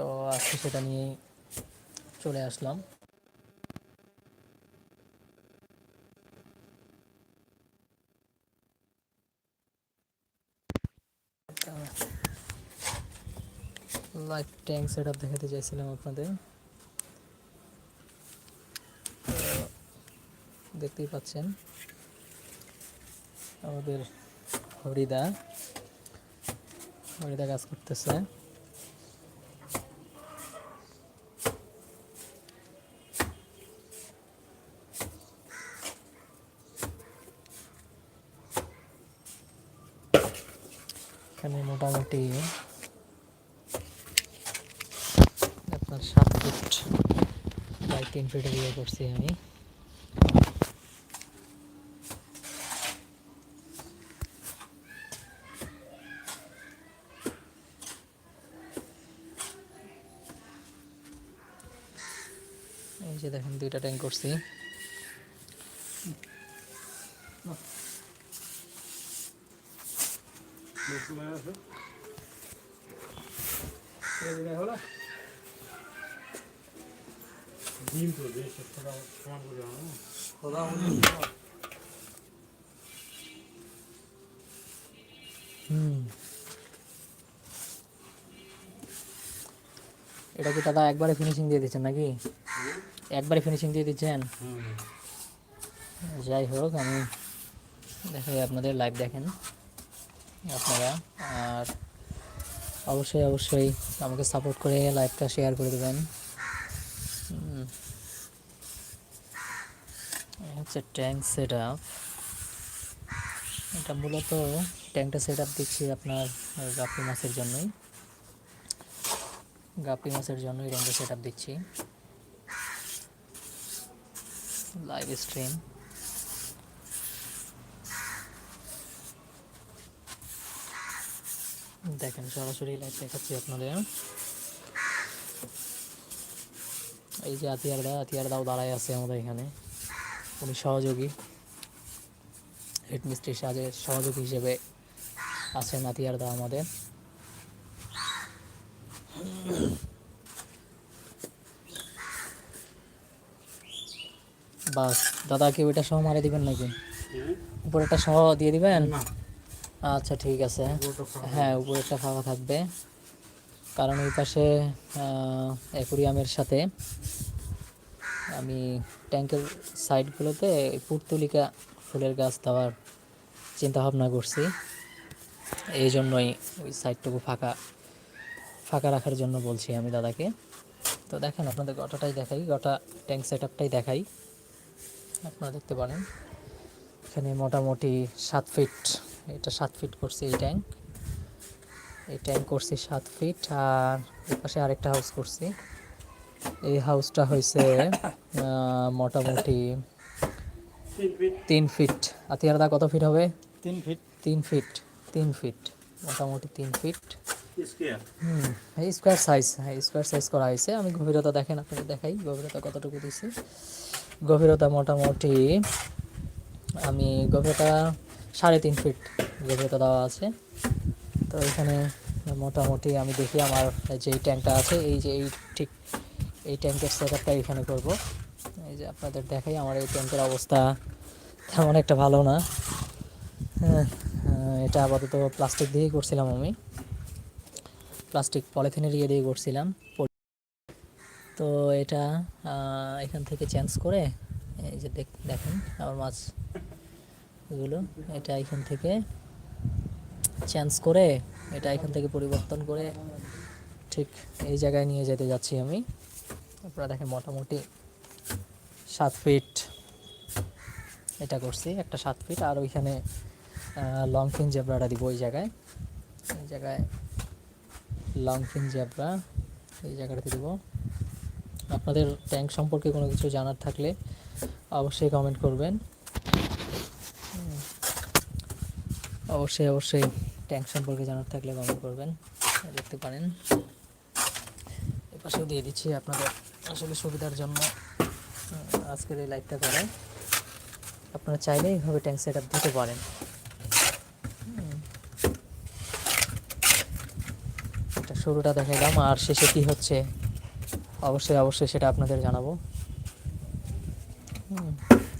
তো আজকে সেটা নিয়েই চলে আসলাম। লাইফ ট্যাঙ্ক সেট আপ দেখাতে চাইছিলাম আপনাদের। দেখতেই পাচ্ছেন, আমাদের হরিদা। হরিদা কাজ করতেছে এখানে মোটামুটি আপনার সাত ফুট বাই তিন ফিটের ইয়ে করছি আমি। এই যে দেখেন দুইটা ট্যাঙ্ক করছি। এটা কি দাদা একবারে ফিনিশিং দিয়ে দিচ্ছেন নাকি? একবারে ফিনিশিং দিয়ে দিচ্ছেন? যাই হোক, আমি দেখাই আপনাদের লাইভ দেখেন আপনারা। আর অবশ্যই অবশ্যই আমাকে সাপোর্ট করে লাইভটা শেয়ার করে দেবেন হুম। এই হচ্ছে ট্যাঙ্ক সেট আপ এটা মূলত ট্যাঙ্কটা সেট আপ দিচ্ছি আপনার গাপি মাছের জন্যই। গাপি মাছের জন্যই ট্যাঙ্কটা সেট আপ দিচ্ছি। লাইভ স্ট্রিম দেখেন, সরাসরি লাইভ দেখাচ্ছি আপনাদের। এই যে আতিয়ার দা দাও দাঁড়ায় আছে আমাদের এখানে। উনি সহযোগী। হেডমিস্ট্রি সাজের সহযোগী হিসেবে আছেন আতিয়ার দা আমাদের। বাস দাদা কেউ এটা সহ মারে দিবেন নাকি? উপরে একটা সহ দিয়ে দিবেন? আচ্ছা ঠিক আছে। হ্যাঁ উপরে একটা ফাঁকা থাকবে। কারণ ওই পাশে অ্যাকুরিয়ামের সাথে আমি ট্যাঙ্কের সাইডগুলোতে পুর্তলিকা ফুলের গাছ দেওয়ার চিন্তা ভাবনা করছি। এই জন্যই ওই সাইডটুকু ফাঁকা ফাঁকা রাখার জন্য বলছি আমি দাদাকে। তো দেখেন, আপনাদের গোটাটাই দেখাই, গোটা ট্যাঙ্ক সেট আপটাই দেখাই। আপনারা দেখতে পারেন, এখানে মোটামুটি সাত ফিট, এটা সাত ফিট করছি এই ট্যাঙ্ক। এই ট্যাঙ্ক করছি সাত ফিট, আর এই পাশে আরেকটা হাউস করছি। এই হাউসটা হয়েছে মোটামুটি তিন ফিট আতিয়ারদা কত ফিট হবে? তিন ফিট তিন ফিট তিন ফিট মোটামুটি তিন ফিট স্কোয়ার হুম এই স্কোয়ার সাইজ হ্যাঁ স্কোয়ার সাইজ করা হয়েছে। আমি গভীরতা দেখেন আপনাকে দেখাই গভীরতা কতটুকু দিছি গভীরতা মোটামুটি আমি গভীরতা সাড়ে তিন ফিট গভীরতা দেওয়া আছে। তো এখানে মোটামুটি আমি দেখি আমার যেই ট্যাঙ্কটা আছে এই যে এই ঠিক এই ট্যাঙ্কের সেট আপটা এখানে করব। এই যে আপনাদের দেখাই আমার এই ট্যাঙ্কের অবস্থা। তেমন একটা ভালো না। হ্যাঁ, আহ, এটা আপাতত প্লাস্টিক দিয়েই করছিলাম আমি। প্লাস্টিক পলিথিনের ইয়ে দিয়ে করছিলাম। তো এটা এখান থেকে চেঞ্জ করে এই যে দেখ- দেখেন আমার মাছ এগুলো এটা এখান থেকে চেঞ্জ করে এটা এখান থেকে পরিবর্তন করে ঠিক এই জায়গায় নিয়ে যেতে যাচ্ছি আমি। আপনারা দেখেন মোটামুটি সাত ফিট এটা করছি, একটা সাত ফিট আর ওইখানে লং ফিন জেব্রাটা দিব ওই জায়গায়। এই জায়গায় লং ফিন জেব্রা, এই জায়গাটাতে দিব। আপনাদের ট্যাঙ্ক সম্পর্কে কোনো কিছু জানার থাকলে অবশ্যই কমেন্ট করবেন। অবশ্যই অবশ্যই ট্যাঙ্ক সম্পর্কে জানার থাকলে কমেন্ট করবেন। দেখতে পারেন। এপাশেও দিয়ে দিচ্ছি আপনাদের। আসলে সুবিধার জন্য আজকের এই লাইভটা করায়। আপনারা চাইলে এইভাবে ট্যাঙ্ক সেট আপ দিতে পারেন। শুরুটা দেখাইলাম, আর শেষে কি হচ্ছে? অবশ্যই অবশ্যই সেটা আপনাদের জানাব।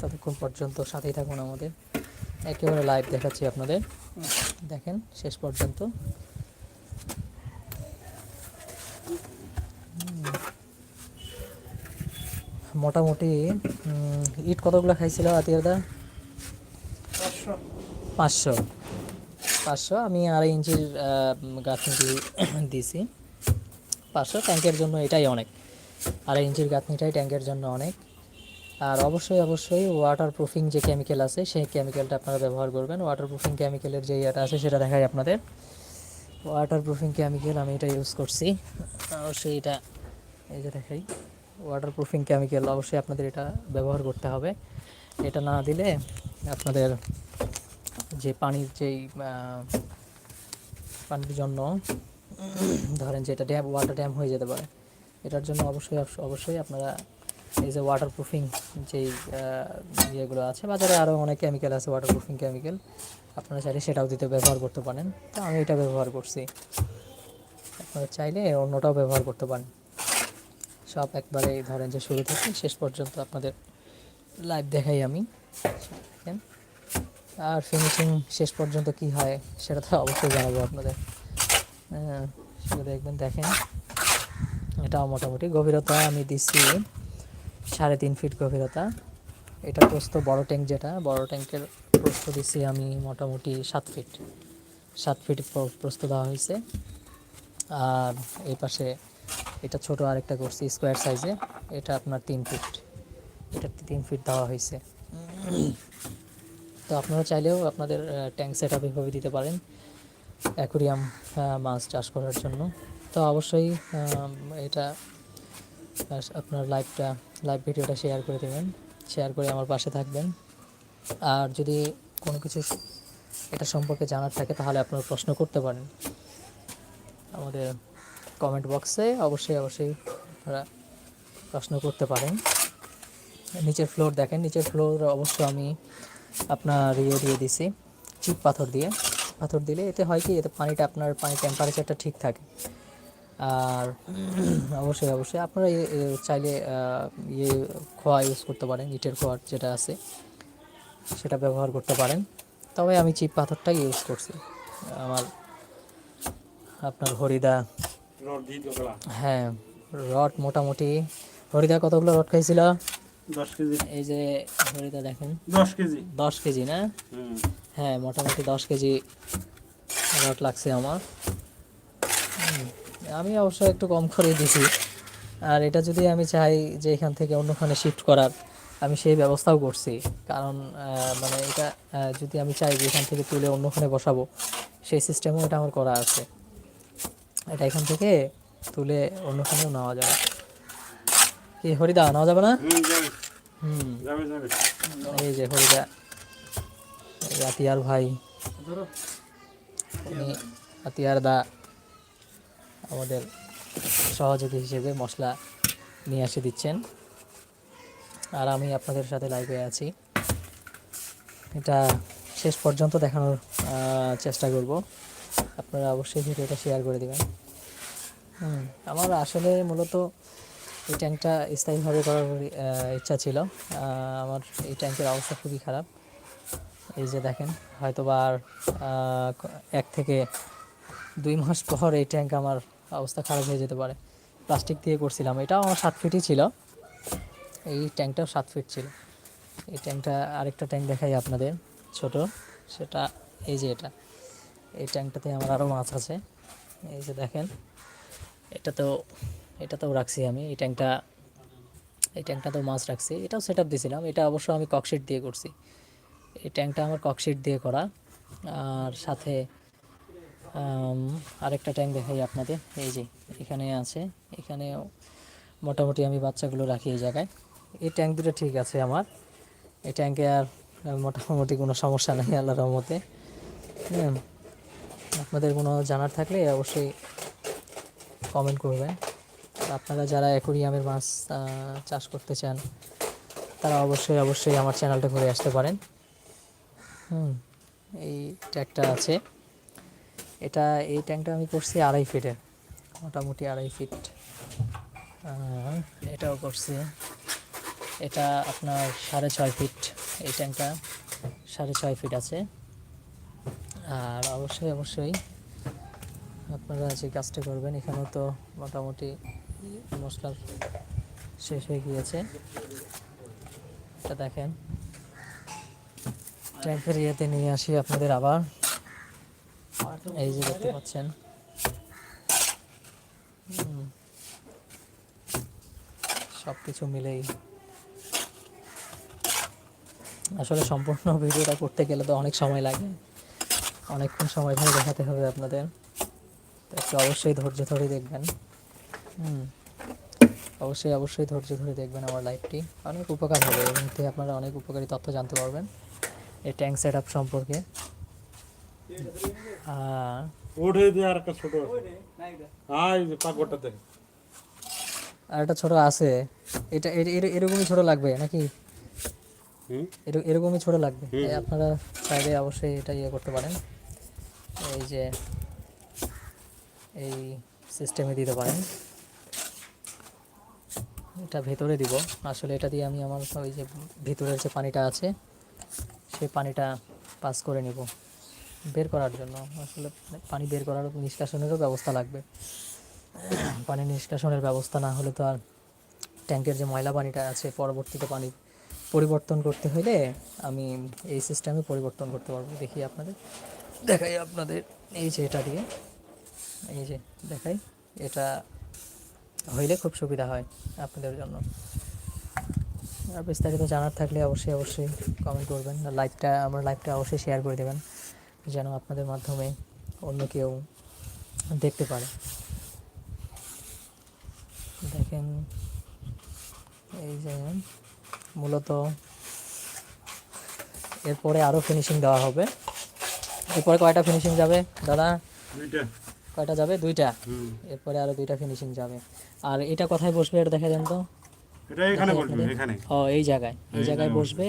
ততক্ষণ পর্যন্ত সাথেই থাকুন আমাদের। একেবারে লাইভ দেখাচ্ছি আপনাদের। দেখেন, শেষ পর্যন্ত হুম। মোটামুটি ইট কতগুলো খাইছিল আতিয়ারদা? পাঁচশো। পাঁচশো। পাঁচশো আমি আড়াই ইঞ্চির গাঁথনিটি দিয়েছি পাঁচশো ট্যাঙ্কের জন্য এটাই অনেক। আড়াই ইঞ্চির গাঁথনিটাই ট্যাঙ্কের জন্য অনেক। আর অবশ্যই অবশ্যই ওয়াটার প্রুফিং যে কেমিক্যাল আছে সেই কেমিক্যালটা আপনারা ব্যবহার করবেন। ওয়াটার প্রুফিং কেমিক্যালের যে ইয়েটা আছে সেটা দেখাই আপনাদের। ওয়াটার প্রুফিং কেমিক্যাল আমি এটা ইউজ করছি। অবশ্যই এটা এই যে দেখাই। ওয়াটার প্রুফিং কেমিক্যাল অবশ্যই আপনাদের এটা ব্যবহার করতে হবে। এটা না দিলে আপনাদের যে পানির যেই পানির জন্য ধরেন যে এটা ড্যাম ওয়াটার ড্যাম হয়ে যেতে পারে। এটার জন্য অবশ্যই অবশ্য- অবশ্যই আপনারা এই যে ওয়াটার প্রুফিং যেই ইয়েগুলো আছে, বাজারে আরও অনেক কেমিক্যাল আছে ওয়াটার প্রুফিং কেমিক্যাল আপনারা চাইলে সেটাও দিতে, ব্যবহার করতে পারেন। তো আমি এটা ব্যবহার করছি। আপনারা চাইলে অন্যটাও ব্যবহার করতে পারেন। সব একবারে ধরেন যে শুরু থেকে শেষ পর্যন্ত আপনাদের লাইভ দেখাই আমি। দেখেন। আর ফিনিশিং শেষ পর্যন্ত কি হয় সেটা তো অবশ্যই জানাব আপনাদের। হ্যাঁ, সেটা দেখবেন দেখেন। এটাও মোটামুটি গভীরতা আমি দিচ্ছি সাড়ে তিন ফিট গভীরতা। এটা প্রস্ত বড় ট্যাঙ্ক যেটা বড় ট্যাঙ্কের প্রস্ত দিচ্ছি আমি মোটামুটি সাত ফিট সাত ফিট প্র- প্রস্ত দেওয়া হয়েছে। আর এই পাশে এটা ছোট আরেকটা করছি স্কোয়ার সাইজে এটা আপনার তিন ফিট এটা তিন ফিট দেওয়া হয়েছে। তো আপনারা চাইলেও আপনাদের ট্যাঙ্ক সেট আপ এভাবে দিতে পারেন অ্যাকুরিয়াম মাছ চাষ করার জন্য। তো অবশ্যই এটা আপনার লাইভটা লাইভ ভিডিওটা শেয়ার করে দেবেন। শেয়ার করে আমার পাশে থাকবেন। আর যদি কোনো কিছু এটা সম্পর্কে জানার থাকে, তাহলে আপনারা প্রশ্ন করতে পারেন। আমাদের কমেন্ট বক্সে অবশ্যই অবশ্যই আপনারা প্রশ্ন করতে পারেন। নিচের ফ্লোর দেখেন, নিচের ফ্লোর অবশ্য আমি আপনার ইয়ে দিয়ে দিছি, চিপ পাথর দিয়ে। পাথর দিলে এতে হয় কি, এতে পানিটা আপনার পানি টেম্পারেচারটা ঠিক থাকে। আর অবশ্যই অবশ্যই আপনারা চাইলে ইয়ে খোয়া ইউজ করতে পারেন, ইটের খোয়া যেটা আছে, সেটা ব্যবহার করতে পারেন। তবে আমি চিপ পাথরটাই ইউজ করছি। আমার, আপনার হরিদা হ্যাঁ রড মোটামুটি। হরিদা কতগুলো রড খাইছিল? দশ কেজি। এই যে হরিদা দেখেন। দশ কেজি। দশ কেজি না? হ্যাঁ মোটামুটি দশ কেজি রড লাগছে আমার। আমি অবশ্য একটু কম করে দিছি। আর এটা যদি আমি চাই যে এখান থেকে অন্যখানে শিফট করার আমি সেই ব্যবস্থাও করছি। কারণ মানে এটা যদি আমি চাই যে এখান থেকে তুলে অন্যখানে বসাবো সেই সিস্টেমও এটা আমার করা আছে। এটা এখান থেকে তুলে অন্যখানেও নেওয়া যাবে। কি হরিদা নেওয়া যাবে না? হুম এই যে হরিদা আতিয়ার ভাই উনি আতিয়ার দা আমাদের সহযোগী হিসেবে মশলা নিয়ে এসে দিচ্ছেন। আর আমি আপনাদের সাথে লাইভে আছি। এটা শেষ পর্যন্ত দেখানোর চেষ্টা করব। আপনারা অবশ্যই ভিডিওটা শেয়ার করে দেবেন। আমার আসলে মূলত এই ট্যাঙ্কটা স্থায়ীভাবে করার ইচ্ছা ছিল। আমার এই ট্যাঙ্কের অবস্থা খুবই খারাপ। এই যে দেখেন হয়তো বা আর এক থেকে দুই মাস পর এই ট্যাঙ্ক আমার অবস্থা খারাপ হয়ে যেতে পারে। প্লাস্টিক দিয়ে করছিলাম। এটাও আমার সাত ফিটই ছিল। এই ট্যাঙ্কটাও সাত ফিট ছিল। এই ট্যাঙ্কটা আরেকটা ট্যাঙ্ক দেখাই আপনাদের, ছোট। সেটা, এই যে এটা। এই ট্যাঙ্কটাতে আমার আরও মাছ আছে। এই যে দেখেন এটাতেও তো রাখছি আমি। এই ট্যাঙ্কটা এই ট্যাঙ্কটাতেও মাছ রাখছি। এটাও সেট আপ দিয়েছিলাম এটা অবশ্য আমি ককশিট দিয়ে করছি। এই ট্যাঙ্কটা আমার ককশিট দিয়ে করা। আর সাথে আরেকটা ট্যাঙ্ক দেখাই আপনাদের। এই যে এখানে আছে। এখানেও মোটামুটি আমি বাচ্চাগুলো রাখি এই জায়গায়। এই ট্যাঙ্ক দুটো ঠিক আছে আমার। এই ট্যাঙ্কে আর মোটামুটি কোনো সমস্যা নেই আল্লাহ রহমতে। হুম, আপনাদের কোনো জানার থাকলে অবশ্যই কমেন্ট করবেন। আপনারা যারা অ্যাকোরিয়ামের মাছ চাষ করতে চান, তারা অবশ্যই অবশ্যই আমার চ্যানেলটা ঘুরে আসতে পারেন। হুম, এই ট্যাঙ্কটা আছে। এটা, এই ট্যাঙ্কটা আমি করছি আড়াই ফিটের, মোটামুটি আড়াই ফিট। এটাও করছি। এটা আপনার সাড়ে ছয় ফিট, এই ট্যাঙ্কটা সাড়ে ছয় ফিট আছে। আর অবশ্যই অবশ্যই আপনারা যে কাজটা করবেন, এখানেও তো মোটামুটি মশলার শেষ হয়ে গিয়েছে। এটা দেখেন। ট্যাঙ্কের ইয়েতে নিয়ে আসি আপনাদের আবার। এই যে দেখতে পাচ্ছেন। সব কিছু মিলেই। আসলে সম্পূর্ণ ভিডিওটা করতে গেলে তো অনেক সময় লাগে। অনেকক্ষণ সময় ধরে দেখাতে হবে আপনাদের। তো একটু অবশ্যই ধৈর্য ধরে দেখবেন। হুম। অবশ্যই অবশ্যই ধৈর্য ধরে দেখবেন আমার লাইভটি অনেক উপকার হবে। এবং থেকে আপনারা অনেক উপকারী তথ্য জানতে পারবেন। এই ট্যাঙ্ক সেট আপ সম্পর্কে আর ওঠে দিয়ে আর একটা ছোট হ্যাঁ দেখ। আর একটা ছোট আছে। এটা এর- এর- এরকমই ছোট লাগবে নাকি? এর- এরকমই ছোট লাগবে। আপনারা চাইলে অবশ্যই এটা ইয়ে করতে পারেন। এই যে এই সিস্টেমে দিতে পারেন। এটা ভেতরে দিব। আসলে এটা দিয়ে আমি আমার ওই যে ভিতরের যে পানিটা আছে সেই পানিটা পাস করে নিব। বের করার জন্য। আসলে পানি বের করার নিষ্কাশনেরও ব্যবস্থা লাগবে। পানি নিষ্কাশনের ব্যবস্থা না হলে তো আর ট্যাঙ্কের যে ময়লা পানিটা আছে, পরবর্তীতে পানি পরিবর্তন করতে হলে আমি এই সিস্টেমে পরিবর্তন করতে পারব। দেখি আপনাদের, দেখাই আপনাদের। এই যে এটা দিয়ে। এই যে দেখাই, এটা হইলে খুব সুবিধা হয় আপনাদের জন্য। আর বিস্তারিত জানার থাকলে অবশ্যই অবশ্যই কমেন্ট করবেন। লাইভটা আমার লাইভটা অবশ্যই শেয়ার করে দেবেন, যেন আপনাদের মাধ্যমে অন্য কেউ দেখতে পারে। দেখেন, এই যে মূলত এরপরে আরও ফিনিশিং দেওয়া হবে। এরপরে কয়টা ফিনিশিং যাবে? দাদা? কয়টা যাবে? দুইটা? এরপরে আরও দুইটা ফিনিশিং যাবে। আর এটা কোথায় বসবে এটা দেখা যান তো। এটা এখানে বসবে এখানে। ও এই জায়গায়। এই জায়গায় বসবে।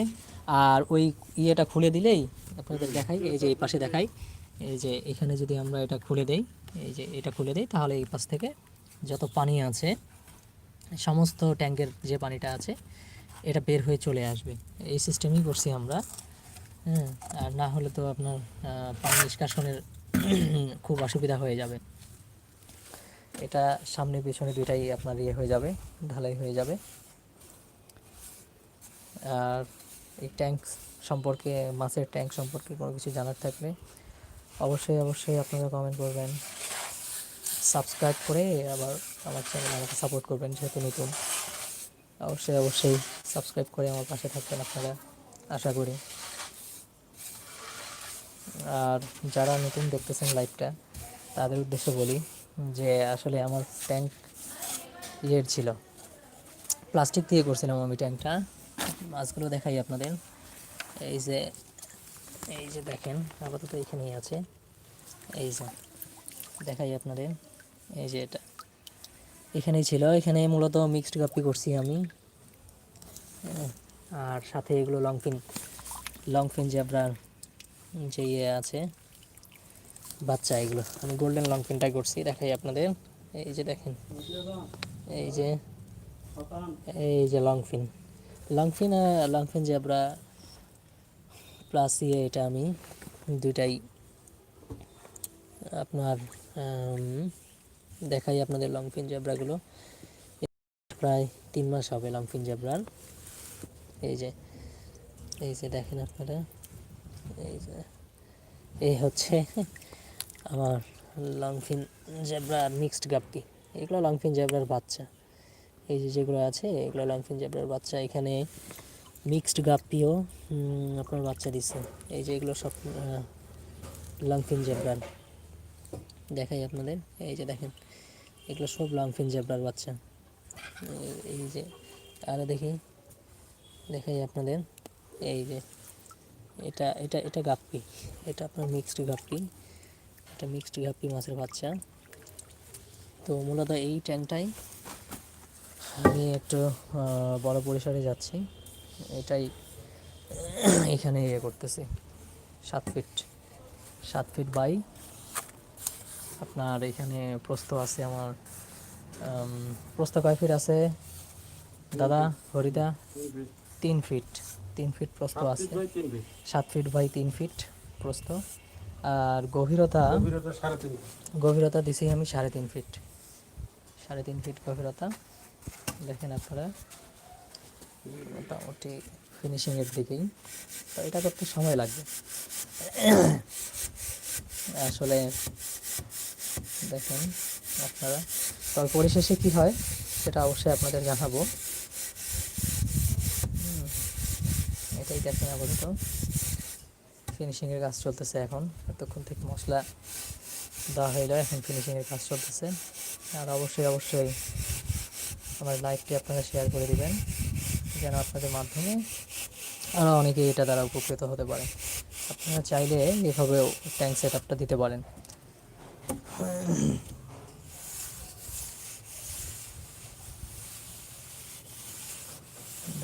আর ওই ইয়েটা খুলে দিলেই আপনাদের দেখাই এই যে এই পাশে দেখাই। এই যে এখানে যদি আমরা এটা খুলে দেই এই যে এটা খুলে দেই তাহলে এই পাশ থেকে যত পানি আছে সমস্ত ট্যাঙ্কের যে পানিটা আছে এটা বের হয়ে চলে আসবে। এই সিস্টেমই করছি আমরা। হ্যাঁ আর না হলে তো আপনার পানি নিষ্কাশনের খুব অসুবিধা হয়ে যাবে। এটা সামনে পিছনে দুইটাই আপনার ইয়ে হয়ে যাবে, ঢালাই হয়ে যাবে। আর এই ট্যাঙ্ক সম্পর্কে, মাছের ট্যাঙ্ক সম্পর্কে কোনো কিছু জানার থাকলে অবশ্যই অবশ্যই আপনারা কমেন্ট করবেন। সাবস্ক্রাইব করে আবার আমার চ্যানেল আমাকে সাপোর্ট করবেন যেহেতু নতুন। অবশ্যই অবশ্যই সাবস্ক্রাইব করে আমার পাশে থাকবেন আপনারা, আশা করি। আর যারা নতুন দেখতেছেন লাইভটা তাদের উদ্দেশ্যে বলি যে আসলে আমার ট্যাঙ্ক ইয়ের ছিল। প্লাস্টিক দিয়ে করছিলাম আমি ট্যাঙ্কটা মাছগুলো দেখাই আপনাদের। এই যে এই যে দেখেন, আপাতত এখানেই আছে। এই যে, দেখাই আপনাদের। এই যে এটা। এখানেই ছিল। এখানে মূলত মিক্সড কাপি করছি আমি। আর সাথে এগুলো লং ফিন লং ফিন জ্যাবরার যে ইয়ে আছে, বাচ্চা এগুলো। আমি গোল্ডেন লং ফিনটাই করছি, দেখাই আপনাদের। এই যে দেখেন, এই যে এই যে long fin long fin long fin zebra plus ইয়ে এটা আমি দুইটাই আপনার দেখাই আপনাদের লং ফিন জ্যাবরাগুলো প্রায় তিন মাস হবে লং ফিন জ্যাবরার এই যে এই যে দেখেন আপনারা। এই যে, এই হচ্ছে আমার লংফিন জেব্রা মিক্সড গাপটি এগুলো লংফিন জেব্রার বাচ্চা। এই যে যেগুলো আছে, এগুলো লংফিন জেব্রার বাচ্চা। এখানে মিক্সড গাপ্পিও আপনার বাচ্চা দিচ্ছে এই যে এগুলো সব লংফিন জেব্রার। দেখাই আপনাদের। এই যে দেখেন, এগুলো সব লংফিন জেব্রার বাচ্চা। এই যে আরও দেখি, দেখাই আপনাদের। এই যে এটা এটা এটা গাপ্পি। এটা আপনার মিক্সড গাপ্পি। এটা মিক্সড গাপ্পি মাছের বাচ্চা। তো মূলত এই ট্যাঙ্কটাই আমি একটু বড় পরিসরে যাচ্ছি। এটাই এখানে ইয়ে করতেছি। সাত ফিট সাত ফিট বাই আপনার এখানে প্রস্থ আছে আমার উম, প্রস্থ কয় ফিট আছে? দাদা হরিদা? তিন ফিট তিন ফিট প্রস্থ আছে। সাত ফিট বাই তিন ফিট প্রস্থ। আর গভীরতা গভীরতা গভীরতা দিছি আমি সাড়ে তিন ফিট সাড়ে তিন ফিট গভীরতা। দেখেন আপনারা। মোটামুটি ফিনিশিংয়ের দিকেই। তো এটা করতে সময় লাগবে। আসলে দেখেন আপনারা। তবে পরিশেষে কী হয় সেটা অবশ্যই আপনাদের জানাব হুম, এটাই দেখেন আপাতত ফিনিশিংয়ের কাজ চলতেছে এখন। এতক্ষণ থেকে মশলা দেওয়া হয়ে যায় এখন ফিনিশিংয়ের কাজ চলতেছে। আর অবশ্যই অবশ্যই আমার লাইভটি আপনারা শেয়ার করে দিবেন, যেন আপনাদের মাধ্যমে আরও অনেকেই এটা দ্বারা উপকৃত হতে পারে। আপনারা চাইলে এভাবেও ট্যাঙ্ক সেট আপটা দিতে পারেন।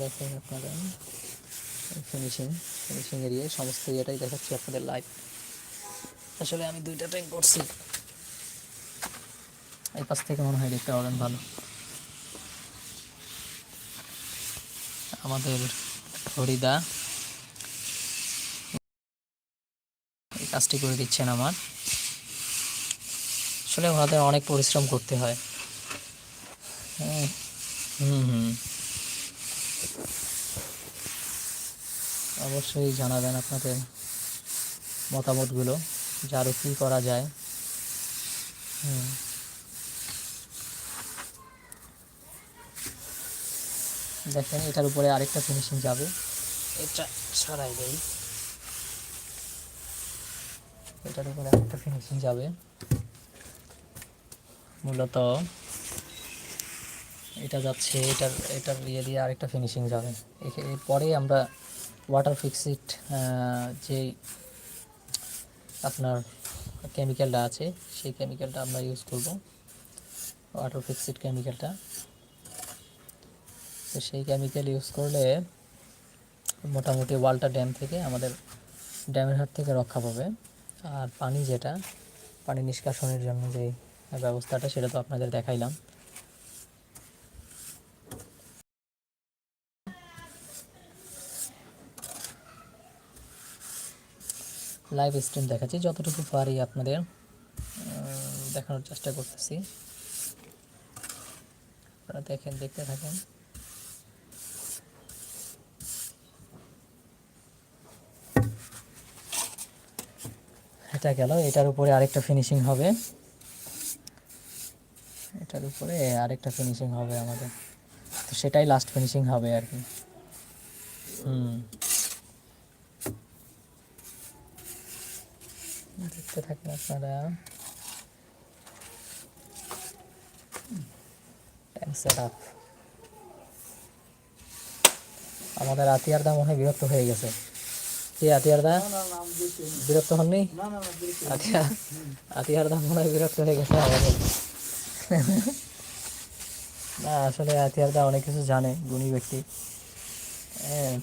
দেখেন আপনারা। ফিনিশিং ফিনিশিং এরিয়া সমস্ত ইয়েটাই দেখাচ্ছি আপনাদের লাইভ আসলে আমি দুইটা ট্যাঙ্ক করছি। এই পাশ থেকে মনে হয় দেখতে পাবেন ভালো। আমাদের হরিদা। এই কাজটি করে দিচ্ছেন আমার। আসলে ওনাদের অনেক পরিশ্রম করতে হয়। হ্যাঁ হুম হুম। অবশ্যই জানাবেন আপনাদের মতামতগুলো, যে আরও কী করা যায়। হুম। দেখেন, এটার উপরে আরেকটা ফিনিশিং যাবে। এটা ছাড়াই দেই। এটার উপরে আরেকটা ফিনিশিং যাবে। মূলত এটা যাচ্ছে, এটার এটার ইয়ে দিয়ে আরেকটা ফিনিশিং যাবে। এখে- এরপরে আমরা ওয়াটার ফিক্সিট যে আপনার কেমিক্যালটা আছে, সেই কেমিক্যালটা আমরা ইউজ করব। ওয়াটার ফিক্সিট কেমিক্যালটা তো সেই কেমিক্যাল ইউজ করলে মোটামুটি ওয়ালটা ড্যাম থেকে আমাদের ড্যামের হাত থেকে রক্ষা পাবে। আর পানি যেটা, পানি নিষ্কাশনের জন্য যে ব্যবস্থাটা, সেটা তো আপনাদের দেখাইলাম। লাইভ স্ট্রিম দেখাচ্ছি। যতটুকু পারি আপনাদের দেখানোর চেষ্টা করতেছি। আপনারা দেখেন, দেখতে থাকেন। এটা গেল। এটার উপরে আরেকটা ফিনিশিং হবে। এটার উপরে আরেকটা ফিনিশিং হবে আমাদের। তো সেটাই লাস্ট ফিনিশিং হবে আর কি। হুম দেখতে থাকেন আপনারা আপ আমাদের আতিয়ার দা মনে হয় বিরক্ত হয়ে গেছে। কি আতিয়ার দা বিরক্ত হননি? আতিয়া আতিয়ার দা মনে হয় বিরক্ত হয়ে গেছে আমাদের। না আসলে আতিয়ার দা অনেক কিছু জানে গুণী ব্যক্তি। হ্যাঁ।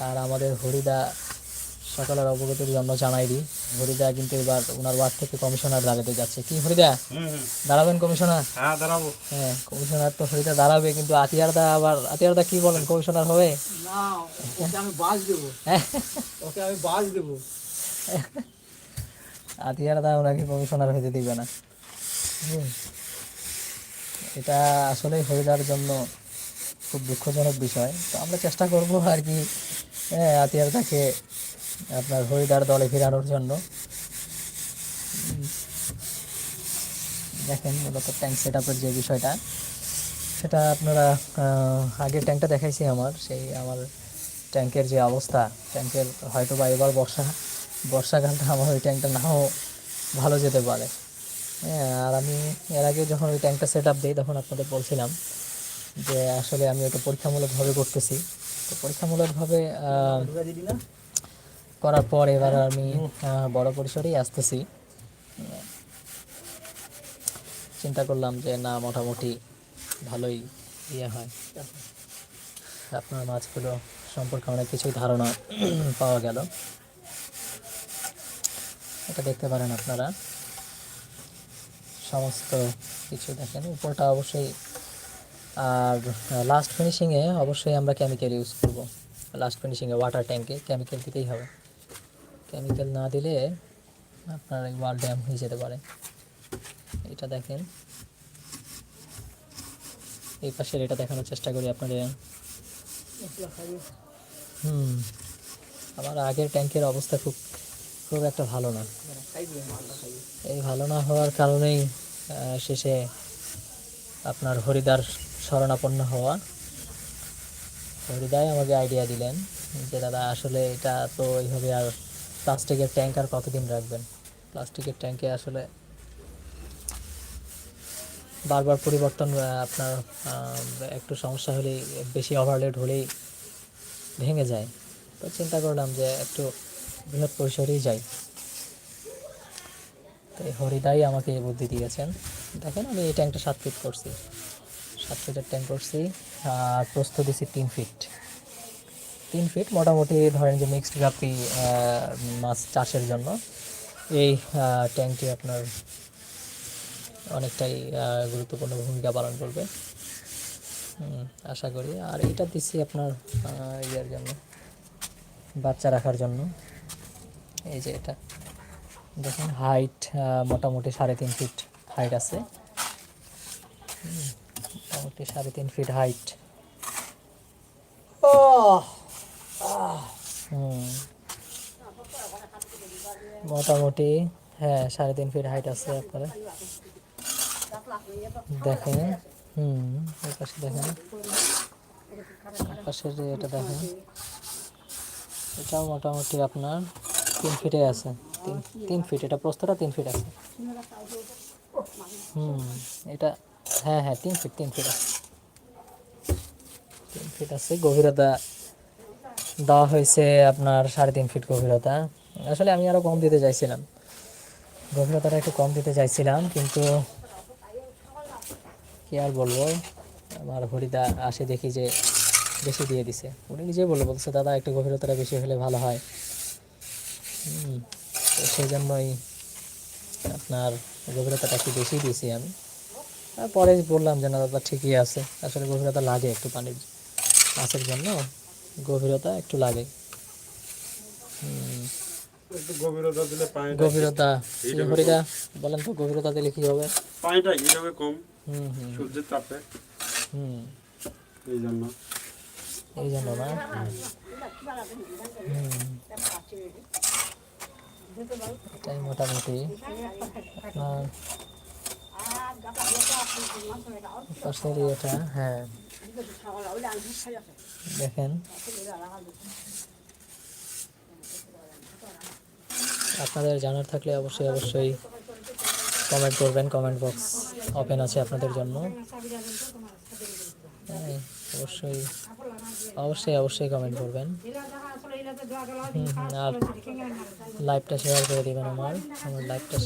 আর আমাদের হরিদা সকালের অবগতির জন্য জানাই দিই। হরিদা কিন্তু এবার ওনার ওয়ার্ড থেকে কমিশনার দাঁড়াতে যাচ্ছে। কি হরিদা? দাঁড়াবেন কমিশনার? হ্যাঁ দাঁড়াবো। হ্যাঁ কমিশনার তো হরিদা দাঁড়াবে কিন্তু আতিয়ারদা আবার আতিয়ারদা কি বলেন কমিশনার হবে? না ওকে আমি বাস দেবো। হ্যাঁ। ওকে আমি বাস দেবো। আতিয়ার দা ওনাকে কমিশনার হইতে দিবে না। হুম। এটা আসলে হরিদার জন্য খুব দুঃখজনক বিষয়। তো আমরা চেষ্টা করব আর কি হ্যাঁ আতিয়ার দাকে আপনার হরিদার দলে ফেরানোর জন্য। দেখেন মূলত ট্যাঙ্ক সেট আপের যে বিষয়টা, সেটা আপনারা আগের ট্যাঙ্কটা দেখাইছি আমার, সেই আমার ট্যাঙ্কের যে অবস্থা। ট্যাঙ্কের হয়তো বা এবার বর্ষা, বর্ষাকালটা আমার ওই ট্যাঙ্কটা নাও ভালো যেতে পারে। হ্যাঁ আর আমি এর আগে যখন ওই ট্যাঙ্কটা সেট আপ দিই, তখন আপনাদের বলছিলাম যে আসলে আমি ওটা পরীক্ষামূলকভাবে করতেছি। তো পরীক্ষামূলকভাবে করার পর এবার আমি বড় পরিসরেই আসতেছি। চিন্তা করলাম যে না, মোটামুটি ভালোই ইয়ে হয়। আপনার মাছগুলো সম্পর্কে অনেক কিছুই ধারণা পাওয়া গেল। এটা দেখতে পারেন আপনারা। সমস্ত কিছু দেখেন। উপরটা অবশ্যই, আর লাস্ট ফিনিশিংয়ে অবশ্যই আমরা কেমিক্যাল ইউজ করব। লাস্ট ফিনিশিংয়ে ওয়াটার ট্যাঙ্কে কেমিক্যাল দিতেই হবে। কেমিক্যাল না দিলে আপনার ওয়াল ড্যাম হয়ে যেতে পারে। এটা দেখেন। এই পাশের এটা দেখানোর চেষ্টা করি আপনাদের। হুম, আমার আগের ট্যাঙ্কের অবস্থা খুব খুব একটা ভালো না। এই ভালো না হওয়ার কারণেই শেষে আপনার হরিদার শরণাপন্ন হওয়া। হরিদাই আমাকে আইডিয়া দিলেন যে, দাদা, আসলে এটা তো এইভাবে আর প্লাস্টিকের ট্যাঙ্ক আর কতদিন রাখবেন? প্লাস্টিকের ট্যাঙ্কে আসলে বারবার পরিবর্তন আপনার একটু সমস্যা হলেই, বেশি ওভারলোড হলেই ভেঙে যায়। তো চিন্তা করলাম যে একটু বৃহৎ পরিসরেই যাই। তো এই হরিদাই আমাকে এই বুদ্ধি দিয়েছেন। দেখেন আমি এই ট্যাঙ্কটা সাত ফিট করছি। সাত ফিটের ট্যাঙ্ক করছি, আর প্রস্থ দিছি তিন ফিট তিন ফিট মোটামুটি ধরেন যে মিক্সড গাপি মাছ চাষের জন্য। এই ট্যাঙ্কটি আপনার অনেকটাই গুরুত্বপূর্ণ ভূমিকা পালন করবে। আশা করি। আর এটা দিচ্ছি আপনার ইয়ের জন্য, বাচ্চা রাখার জন্য। এই যে এটা। দেখুন হাইট মোটামুটি সাড়ে তিন ফিট হাইট আছে। মোটামুটি সাড়ে তিন ফিট হাইট হুম মোটামুটি হ্যাঁ সাড়ে তিন ফিট হাইট আছে আপনারা। দেখেন, হুম পাশে দেখেন। যে এটা দেখেন, এটাও মোটামুটি আপনার তিন ফিটে আছে। তিন তিন ফিট এটা প্রস্তটা তিন ফিট আছে। হুম, এটা হ্যাঁ হ্যাঁ তিন ফিট তিন ফিট আছে। তিন ফিট আছে, গভীরতা দেওয়া হয়েছে আপনার সাড়ে তিন ফিট গভীরতা। আসলে আমি আরও কম দিতে চাইছিলাম। গভীরতাটা একটু কম দিতে চাইছিলাম, কিন্তু কি আর বলব? আমার হরিদা আসে দেখি যে বেশি দিয়ে দিছে। উনি নিজেই বলল বলছে, দাদা, একটু গভীরতাটা বেশি হলে ভালো হয়। তো সেই জন্যই আপনার গভীরতাটা একটু বেশি দিয়েছি আমি। পরে বললাম যে, না, দাদা, ঠিকই আছে। আসলে গভীরতা লাগে একটু পানির মাছের জন্য। গভীরতা একটু লাগে। গভীরতা দিলে গভীরতা হরিদা বলেন তো গভীরতা দিলে কি হবে? পানিটা হিট হবে কম। হুম হুম। সূর্যের তাপে। হুম। এই জন্য। এই জন্য না? হুম। মোটামুটি। আপনার পাশের এটা হ্যাঁ। দেখেন। আপনাদের জানার থাকলে অবশ্যই অবশ্যই কমেন্ট করবেন কমেন্ট বক্স ওপেন আছে আপনাদের জন্য। হ্যাঁ, অবশ্যই অবশ্যই অবশ্যই কমেন্ট করবেন। আর লাইভটা শেয়ার করে দেবেন আমার। আমার লাইভটা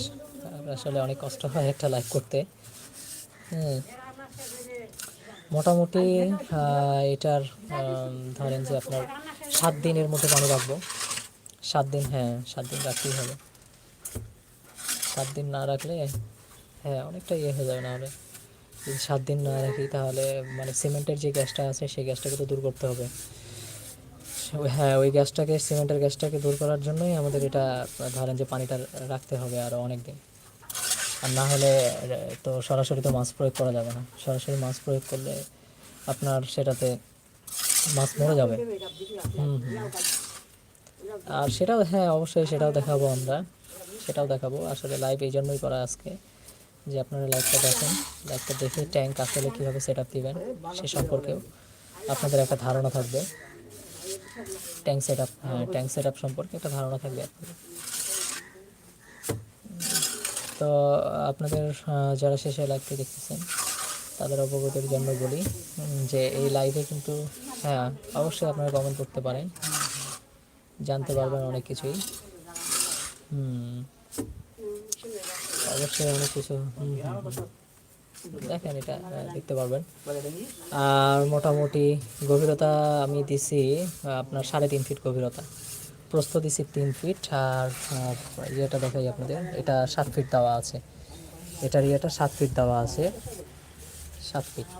আসলে অনেক কষ্ট হয় একটা লাইভ করতে। হুম, মোটামুটি এটার ধরেন যে আপনার সাত দিনের মতো পানি রাখব। সাত দিন হ্যাঁ সাত দিন রাখতেই হবে। সাত দিন না রাখলে হ্যাঁ অনেকটা ইয়ে হয়ে যাবে না হলে। যদি সাত দিন না রাখি, তাহলে মানে সিমেন্টের যে গ্যাসটা আছে, সেই গ্যাসটাকে তো দূর করতে হবে। হ্যাঁ ওই গ্যাসটাকে, সিমেন্টের গ্যাসটাকে দূর করার জন্যই আমাদের এটা, ধরেন যে পানিটা রাখতে হবে আরও অনেক দিন আর না হলে তো সরাসরি তো মাছ প্রয়োগ করা যাবে না। সরাসরি মাছ প্রয়োগ করলে আপনার সেটাতে মাছ মরে যাবে। আর সেটাও হ্যাঁ অবশ্যই সেটাও দেখাবো আমরা। সেটাও দেখাবো। আসলে লাইভ এই জন্যই করা আজকে। যে আপনারা লাইভটা দেখেন, লাইভটা দেখে ট্যাঙ্ক আসলে কীভাবে সেট আপ দেবেন সে সম্পর্কেও আপনাদের একটা ধারণা থাকবে। ট্যাঙ্ক সেট আপ হ্যাঁ ট্যাঙ্ক সেট আপ সম্পর্কে একটা ধারণা থাকবে আপনাদের। তো আপনাদের যারা শেষে লাইভটি দেখতেছেন, তাদের অবগতির জন্য বলি যে এই লাইভে কিন্তু হ্যাঁ অবশ্যই আপনারা কমেন্ট করতে পারেন। জানতে পারবেন অনেক কিছুই। হুম। অবশ্যই অনেক কিছু। দেখেন এটা দেখতে পারবেন। আর মোটামুটি গভীরতা আমি দিছি আপনার সাড়ে তিন ফিট গভীরতা। প্রস্থ দিছি তিন ফিট আর ইয়েটা দেখাই আপনাদের এটা সাত ফিট দেওয়া আছে। এটার ইয়েটা সাত ফিট দেওয়া আছে। সাত ফিট।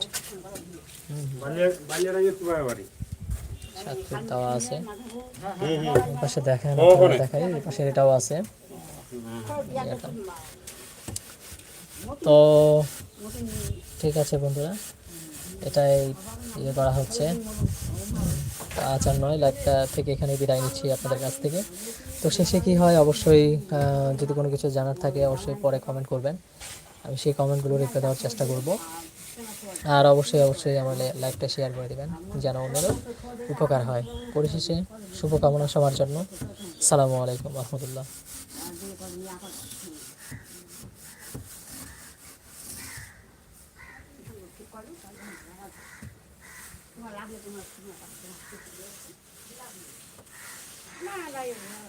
সাত ফিট দেওয়া আছে। পাশে দেখেন দেখাই এই পাশে এটাও আছে। তো ঠিক আছে বন্ধুরা, এটাই ইয়ে করা হচ্ছে। আচার নয়, লাইভটা থেকে এখানে বিদায় নিচ্ছি আপনাদের কাছ থেকে। তো শেষে কি হয়, অবশ্যই যদি কোনো কিছু জানার থাকে, অবশ্যই পরে কমেন্ট করবেন। আমি সেই কমেন্টগুলো রেখে দেওয়ার চেষ্টা করব। আর অবশ্যই অবশ্যই আমার লাইভটা শেয়ার করে দেবেন, যেন অন্যেরও উপকার হয়। পরিশেষে শুভকামনা সবার জন্য। সালামু আলাইকুম রহমতুল্লাহ। 那边有？